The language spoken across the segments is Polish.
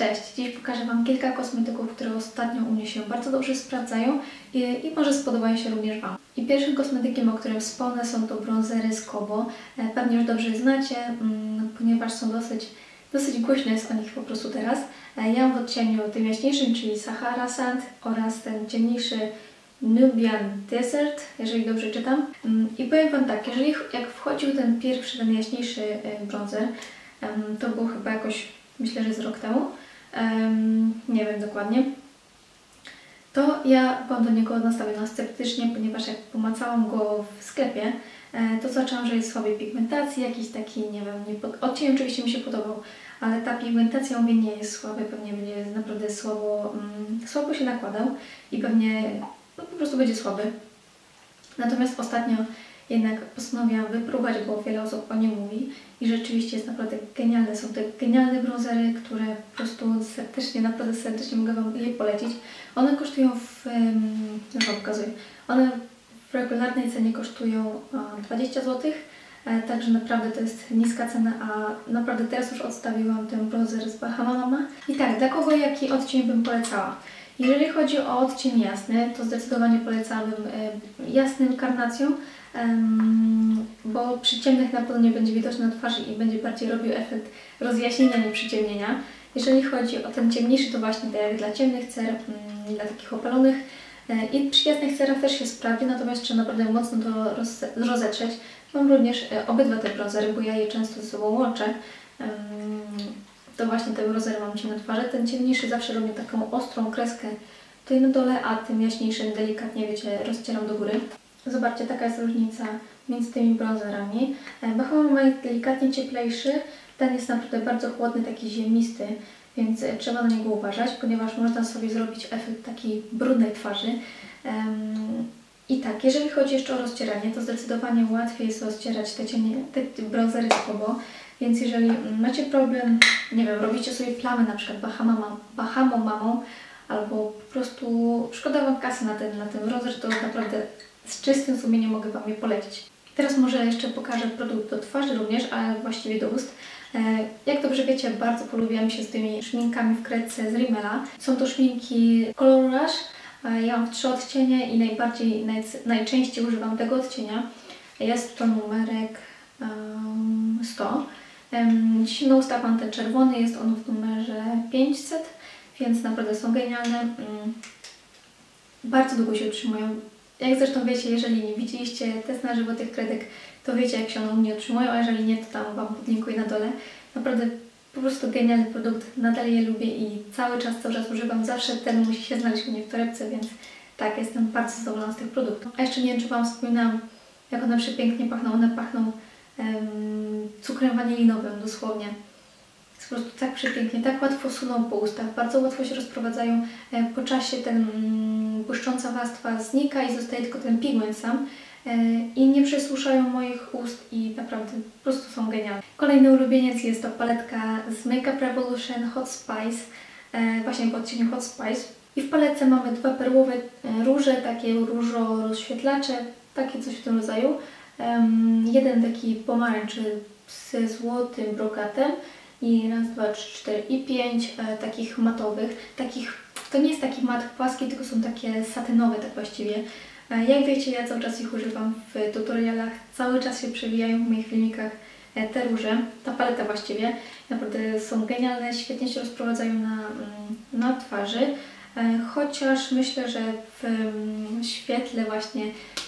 Cześć! Dziś pokażę Wam kilka kosmetyków, które ostatnio u mnie się bardzo dobrze sprawdzają i, i może spodobają się również Wam. I pierwszym kosmetykiem, o którym wspomnę są to bronzery z Kobo. E, Pewnie już dobrze znacie, mm, ponieważ są dosyć, dosyć głośno jest o nich po prostu teraz. E, Ja mam w odcieniu tym jaśniejszym, czyli Sahara Sand oraz ten ciemniejszy Nubian Desert, jeżeli dobrze czytam. Mm, I powiem Wam tak, jeżeli jak wchodził ten pierwszy, ten jaśniejszy e, bronzer, em, to było chyba jakoś, myślę, że z rok temu, em, nie wiem dokładnie, to ja byłam do niego nastawiona sceptycznie, ponieważ jak pomacałam go w sklepie, e, to zobaczyłam, że jest słabej pigmentacji, jakiś taki, nie wiem, nie pod... odcień oczywiście mi się podobał, ale ta pigmentacja mówię nie jest słaba, pewnie będzie naprawdę słabo, mm, słabo się nakładał i pewnie no, po prostu będzie słaby. Natomiast ostatnio jednak postanowiłam wypróbować, bo wiele osób o nim mówi i rzeczywiście jest naprawdę genialne. Są to genialne bronzery, które po prostu serdecznie, naprawdę serdecznie mogę Wam je polecić. One kosztują w, już Wam pokazuję, one w regularnej cenie kosztują e, 20 zł, e, także naprawdę to jest niska cena, a naprawdę teraz już odstawiłam ten bronzer z Bahama Mama. I tak, dla kogo jaki odcień bym polecała? Jeżeli chodzi o odcień jasny, to zdecydowanie polecałabym e, jasnym karnacją, bo przy ciemnych na pewno nie będzie widoczny na twarzy i będzie bardziej robił efekt rozjaśnienia niż przyciemnienia. Jeżeli chodzi o ten ciemniejszy, to właśnie tak jak dla ciemnych cer, mm, dla takich opalonych e, i przy jasnych cerach też się sprawdzi, natomiast trzeba naprawdę mocno to roz, rozetrzeć. Mam również e, obydwa te bronzery, bo ja je często ze sobą łączę. To właśnie te bronzery mam dzisiaj na twarzy. Ten ciemniejszy zawsze robię taką ostrą kreskę tutaj na dole, a tym jaśniejszym delikatnie, wiecie, rozcieram do góry. Zobaczcie, taka jest różnica między tymi bronzerami. E, Bahama ma delikatnie cieplejszy, ten jest naprawdę bardzo chłodny, taki ziemisty, więc e, trzeba na niego uważać, ponieważ można sobie zrobić efekt takiej brudnej twarzy. I tak, jeżeli chodzi jeszcze o rozcieranie, to zdecydowanie łatwiej jest rozcierać te, cienie, te bronzery z więc jeżeli macie problem, nie wiem, robicie sobie plamy na przykład Bahama, Bahamą mamą, albo po prostu szkoda Wam kasy na ten, na ten bronzer, to naprawdę z czystym sumieniem mogę Wam je polecić. Teraz może jeszcze pokażę produkt do twarzy również, ale właściwie do ust. E, Jak dobrze wiecie, bardzo polubiłam się z tymi szminkami w kredce z Rimmela. Są to szminki Color Rush. E, Ja mam trzy odcienie i najbardziej, naj, najczęściej używam tego odcienia. Jest to numerek um, 100. Um, Dzisiaj na ustach mam ten czerwony, jest on w numerze 500, więc naprawdę są genialne. Mm, bardzo długo się utrzymują. Jak zresztą wiecie, jeżeli nie widzieliście test na żywo tych kredek, to wiecie jak się one u mnie utrzymują, a jeżeli nie, to tam Wam podlinkuję na dole. Naprawdę po prostu genialny produkt, nadal je lubię i cały czas, cały czas używam. Zawsze ten musi się znaleźć u mnie w torebce, więc tak, jestem bardzo zadowolona z tych produktów. A jeszcze nie wiem, czy Wam wspominałam, jak one przepięknie pachną. One pachną em, cukrem wanilinowym dosłownie. Jest po prostu tak przepięknie, tak łatwo suną po ustach, bardzo łatwo się rozprowadzają. E, Po czasie ten mm, błyszcząca warstwa znika i zostaje tylko ten pigment sam. E, I nie przesłuszają moich ust i naprawdę po prostu są genialne. Kolejny ulubieniec jest to paletka z Makeup Revolution Hot Spice, e, właśnie w odcieniu Hot Spice. I w paletce mamy dwa perłowe e, róże, takie różo rozświetlacze, takie coś w tym rodzaju. Jeden taki pomarańczy ze złotym brokatem i raz, dwa, trzy, cztery i pięć takich matowych. Takich, to nie jest taki mat płaski, tylko są takie satynowe tak właściwie. E, jak wiecie, ja cały czas ich używam w tutorialach, cały czas się przewijają w moich filmikach e, te róże, ta paleta właściwie. Naprawdę są genialne, świetnie się rozprowadzają na, mm, na twarzy. E, Chociaż myślę, że w mm, świetle właśnie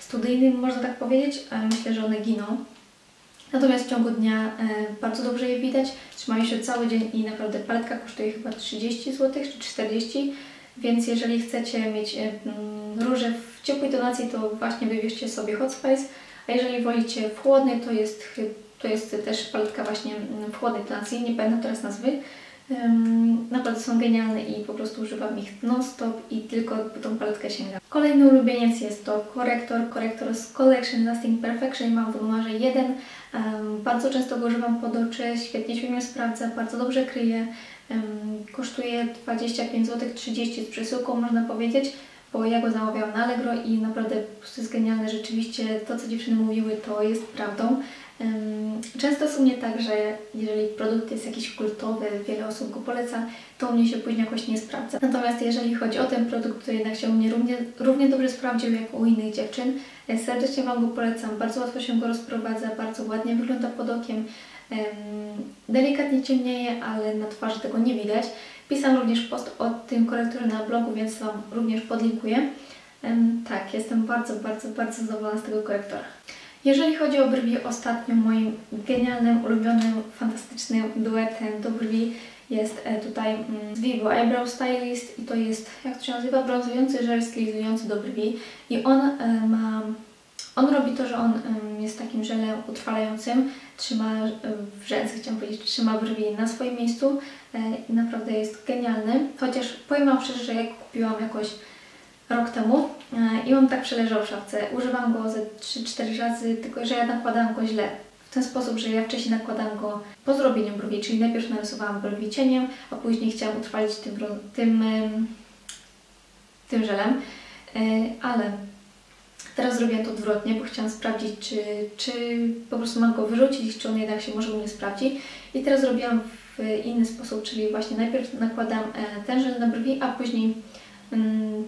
studyjnym, można tak powiedzieć, myślę, że one giną. Natomiast w ciągu dnia e, bardzo dobrze je widać, trzymają się cały dzień i naprawdę paletka kosztuje chyba 30 zł czy 40 więc jeżeli chcecie mieć e, mm, róże w ciepłej tonacji, to właśnie wybierzcie sobie Hot Spice, a jeżeli wolicie w chłodnej, to jest, to jest też paletka właśnie mm, w chłodnej tonacji, nie pamiętam teraz nazwy. Naprawdę są genialne i po prostu używam ich non-stop i tylko po tą paletkę sięgam. Kolejny ulubieniec jest to korektor, korektor z Collection Lasting Perfection, mam w numerze 1. Ym, Bardzo często go używam pod oczy, świetnie się mnie sprawdza, bardzo dobrze kryje. Ym, Kosztuje 25 zł, 30 z przesyłką można powiedzieć, bo ja go zamawiałam na Allegro i naprawdę po prostu jest genialne. Rzeczywiście to, co dziewczyny mówiły, to jest prawdą. Często jest u mnie tak, że jeżeli produkt jest jakiś kultowy, wiele osób go poleca, to u mnie się później jakoś nie sprawdza. Natomiast jeżeli chodzi o ten produkt, to jednak się u mnie równie, równie dobrze sprawdził jak u innych dziewczyn. E, Serdecznie Wam go polecam, bardzo łatwo się go rozprowadza, bardzo ładnie wygląda pod okiem. Delikatnie ciemnieje, ale na twarzy tego nie widać. Pisałam również post o tym korektorze na blogu, więc Wam również podlinkuję. Tak, jestem bardzo, bardzo, bardzo zadowolona z tego korektora. Jeżeli chodzi o brwi, ostatnio moim genialnym, ulubionym, fantastycznym duetem do brwi jest e, tutaj mm, z Vivo Eyebrow Stylist i to jest, jak to się nazywa, brązujący żel stylizujący do brwi. I on e, ma, on robi to, że on jest takim żelem utrwalającym, trzyma e, w rzęsy, chciałam powiedzieć, trzyma brwi na swoim miejscu i naprawdę jest genialny, chociaż powiem Wam szczerze, że jak kupiłam jakoś rok temu e, i on tak przeleżał w szafce. Używam go ze 3-4 razy, tylko że ja nakładałam go źle. W ten sposób, że ja wcześniej nakładałam go po zrobieniu brwi, czyli najpierw narysowałam brwi cieniem, a później chciałam utrwalić tym, tym, tym żelem. E, Ale teraz zrobiłam to odwrotnie, bo chciałam sprawdzić, czy, czy po prostu mam go wyrzucić, czy on jednak się może u mnie sprawdzi. I teraz zrobiłam w inny sposób, czyli właśnie najpierw nakładam e, ten żel na brwi, a później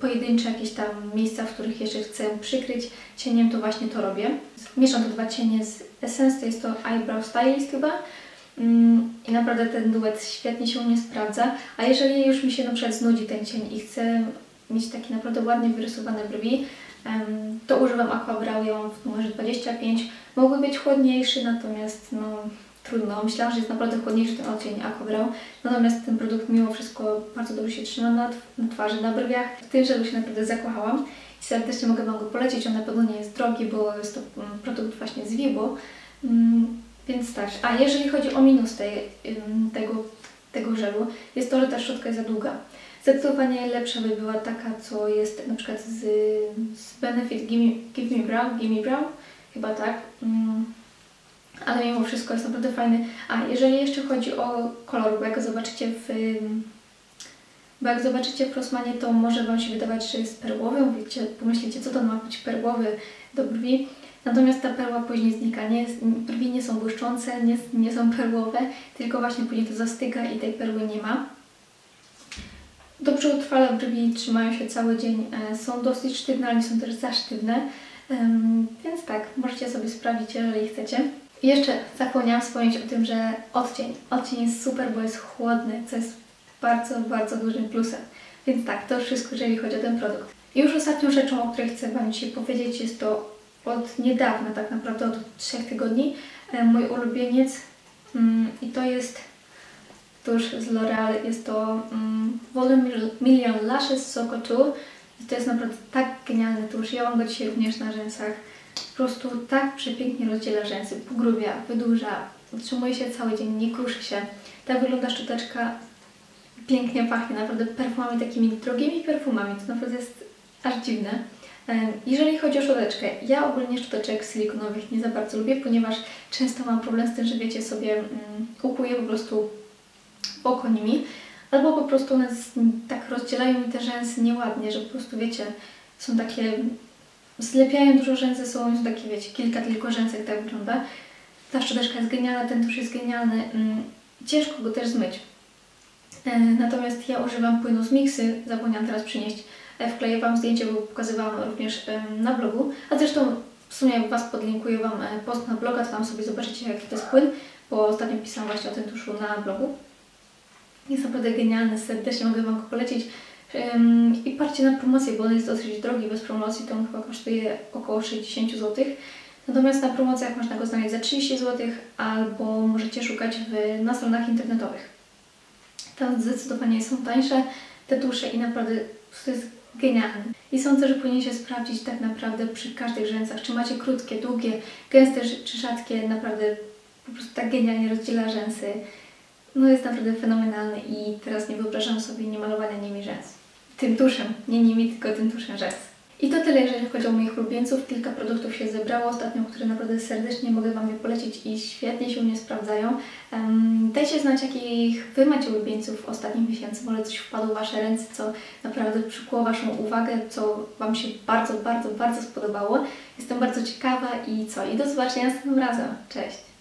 pojedyncze jakieś tam miejsca, w których jeszcze chcę przykryć cieniem, to właśnie to robię. Mieszam te dwa cienie z Essence, to jest to Eyebrow Stylist chyba. Mm, I naprawdę ten duet świetnie się u mnie sprawdza. A jeżeli już mi się na przykład znudzi ten cień i chcę mieć takie naprawdę ładnie wyrysowane brwi, to używam Aquabrow, ja mam w numerze 25. Mógłby być chłodniejszy, natomiast no trudno. Myślałam, że jest naprawdę chłodniejszy ten odcień Aquabrow. Natomiast ten produkt mimo wszystko bardzo dobrze się trzyma na, na twarzy, na brwiach. W tym żelu się naprawdę zakochałam i serdecznie mogę Wam go polecić. On na pewno nie jest drogi, bo jest to mm, produkt właśnie z Vivo. Mm, Więc tak. A jeżeli chodzi o minus tej, tego, tego żelu, jest to, że ta szczotka jest za długa. Zdecydowanie lepsza by była taka, co jest na przykład z, z Benefit Gimme, Give Me Brown, Gimme Brown, chyba tak. Ale mimo wszystko jest naprawdę fajny. A jeżeli jeszcze chodzi o kolor, bo jak zobaczycie w bo jak zobaczycie w Rossmanie, to może Wam się wydawać, że jest perłowy. Wiecie, pomyślicie, co to ma być perłowy do brwi. Natomiast ta perła później znika. Nie jest, brwi nie są błyszczące, nie, nie są perłowe, tylko właśnie później to zastyga i tej perły nie ma. Dobrze utrwala brwi, trzymają się cały dzień, e, są dosyć sztywne, ale nie są też za sztywne. Więc tak, możecie sobie sprawdzić, jeżeli chcecie. Jeszcze zapomniałam wspomnieć o tym, że odcień. Odcień jest super, bo jest chłodny, co jest bardzo, bardzo dużym plusem. Więc tak, to wszystko, jeżeli chodzi o ten produkt. I już ostatnią rzeczą, o której chcę Wam dzisiaj powiedzieć, jest to od niedawna, tak naprawdę od trzech tygodni, e, mój ulubieniec mm, i to jest tusz z L'Oreal, jest to mm, Volume Million Lashes Soco 2 i to jest naprawdę tak genialny tusz. Ja mam go dzisiaj również na rzęsach. Po prostu tak przepięknie rozdziela rzęsy, pogrubia, wydłuża, utrzymuje się cały dzień, nie kruszy się. Tak wygląda szczoteczka, pięknie pachnie, naprawdę perfumami takimi drogimi perfumami, to naprawdę jest aż dziwne. Jeżeli chodzi o szczoteczkę, ja ogólnie szczoteczek silikonowych nie za bardzo lubię, ponieważ często mam problem z tym, że wiecie sobie mm, kupuję po prostu oko nimi, albo po prostu one tak rozdzielają mi te rzęsy nieładnie, że po prostu wiecie, są takie, zlepiają dużo rzęsy, są są takie wiecie, kilka tylko rzęsek tak wygląda. Ta szczoteczka jest genialna, ten tusz jest genialny, mm, ciężko go też zmyć. E, Natomiast ja używam płynu z Mixy, zapomniałam teraz przynieść. E, Wkleję Wam zdjęcie, bo pokazywałam również na blogu. A zresztą w sumie Was podlinkuję Wam e, post na bloga, to tam sobie zobaczycie jaki to jest płyn, bo ostatnio pisałam właśnie o tym tuszu na blogu. Jest naprawdę genialny, serdecznie mogę Wam go polecić. I patrzcie na promocję, bo on jest dosyć drogi, bez promocji to on chyba kosztuje około 60 zł. Natomiast na promocjach można go znaleźć za 30 zł albo możecie szukać w, na stronach internetowych. Tam zdecydowanie są tańsze te tusze i naprawdę to jest genialne. I sądzę, że powinien się sprawdzić tak naprawdę przy każdych rzęsach, czy macie krótkie, długie, gęste czy rzadkie, naprawdę po prostu tak genialnie rozdziela rzęsy. No jest naprawdę fenomenalny i teraz nie wyobrażam sobie nie malowania nimi rzęs. Tym tuszem, nie nimi, tylko tym tuszem rzęs. I to tyle, jeżeli chodzi o moich ulubieńców. Kilka produktów się zebrało ostatnio, które naprawdę serdecznie mogę Wam je polecić i świetnie się u mnie sprawdzają. Um, dajcie znać, jakich Wy macie ulubieńców w ostatnich miesiącach. Może coś wpadło w Wasze ręce, co naprawdę przykuło Waszą uwagę, co Wam się bardzo, bardzo, bardzo spodobało. Jestem bardzo ciekawa i co? I do zobaczenia następnym razem. Cześć!